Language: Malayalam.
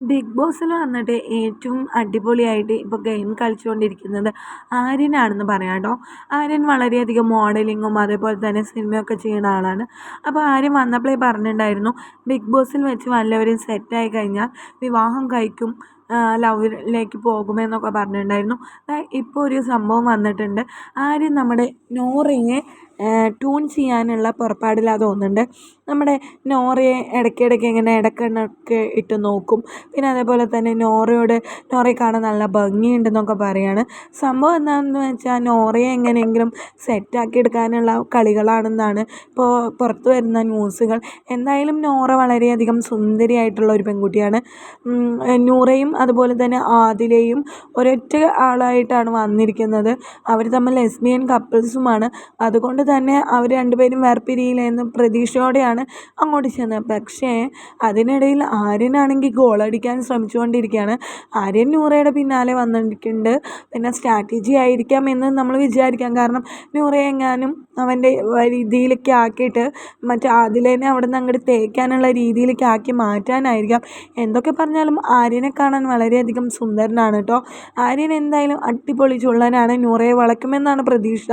ബിഗ് ബോസിൽ വന്നിട്ട് ഏറ്റവും അടിപൊളിയായിട്ട് ഇപ്പോൾ ഗെയിം കളിച്ചുകൊണ്ടിരിക്കുന്നത് ആര്യനാണെന്ന് പറയാം കേട്ടോ. ആര്യൻ വളരെയധികം മോഡലിങ്ങും അതേപോലെ തന്നെ സിനിമയൊക്കെ ചെയ്യുന്ന ആളാണ്. അപ്പോൾ ആര്യൻ വന്നപ്പോഴേ പറഞ്ഞിട്ടുണ്ടായിരുന്നു ബിഗ് ബോസിൽ വെച്ച് വല്ലവരും സെറ്റായി കഴിഞ്ഞാൽ വിവാഹം കഴിക്കും. ലവിലേക്ക് പോകുമെന്നൊക്കെ പറഞ്ഞിട്ടുണ്ടായിരുന്നു. ഇപ്പോൾ ഒരു സംഭവം വന്നിട്ടുണ്ട്. ആരും നമ്മുടെ നോറയെ ട്യൂൺ ചെയ്യാനുള്ള പുറപ്പാടിലാണ് തോന്നുന്നുണ്ട്. നമ്മുടെ നോറയെ ഇടയ്ക്കിടയ്ക്ക് ഇങ്ങനെ ഇടയ്ക്കിടയ്ക്ക് ഇട്ട് നോക്കും. പിന്നെ അതേപോലെ തന്നെ നോറയോട് നോറയെ കാണാൻ നല്ല ഭംഗിയുണ്ടെന്നൊക്കെ പറയുകയാണ് സംഭവം എന്താണെന്ന് വെച്ചാൽ നോറയെ എങ്ങനെയെങ്കിലും സെറ്റാക്കി എടുക്കാനുള്ള കളികളാണെന്നാണ് ഇപ്പോൾ പുറത്ത് വരുന്ന ന്യൂസുകൾ. എന്തായാലും നോറ വളരെയധികം സുന്ദരിയായിട്ടുള്ള ഒരു പെൺകുട്ടിയാണ്. നൂറയും അതുപോലെ തന്നെ ആദിലയും ഒരൊറ്റ ആളായിട്ടാണ് വന്നിരിക്കുന്നത്. അവർ തമ്മിൽ ലെസ്ബിയൻ കപ്പിൾസുമാണ്. അതുകൊണ്ട് തന്നെ അവർ രണ്ടുപേരും വേർപിരിയില്ലെന്ന് പ്രതീക്ഷയോടെയാണ് അങ്ങോട്ട് ചെന്നത്. പക്ഷേ അതിനിടയിൽ ആര്യനാണെങ്കിൽ ഗോളടിക്കാൻ ശ്രമിച്ചുകൊണ്ടിരിക്കുകയാണ്. ആര്യൻ നൂറയുടെ പിന്നാലെ വന്നിട്ടുണ്ട്. പിന്നെ സ്ട്രാറ്റജി ആയിരിക്കാം എന്ന് നമ്മൾ വിചാരിക്കാം. കാരണം നൂറയെ എങ്ങാനും അവന്റെ രീതിയിലൊക്കെ ആക്കിയിട്ട് മറ്റേ ആദിലേനെ അവിടെ നിന്ന് അങ്ങോട്ട് തേക്കാനുള്ള രീതിയിലേക്ക് ആക്കി മാറ്റാനായിരിക്കാം. എന്തൊക്കെ പറഞ്ഞാലും ആര്യനെ കാണാൻ വളരെയധികം സുന്ദരനാണ് കേട്ടോ ആര്യൻ എന്തായാലും അടിപൊളി ചുള്ളനാണ്. നൂറയെ വളയ്ക്കുമെന്നാണ് പ്രതീക്ഷ.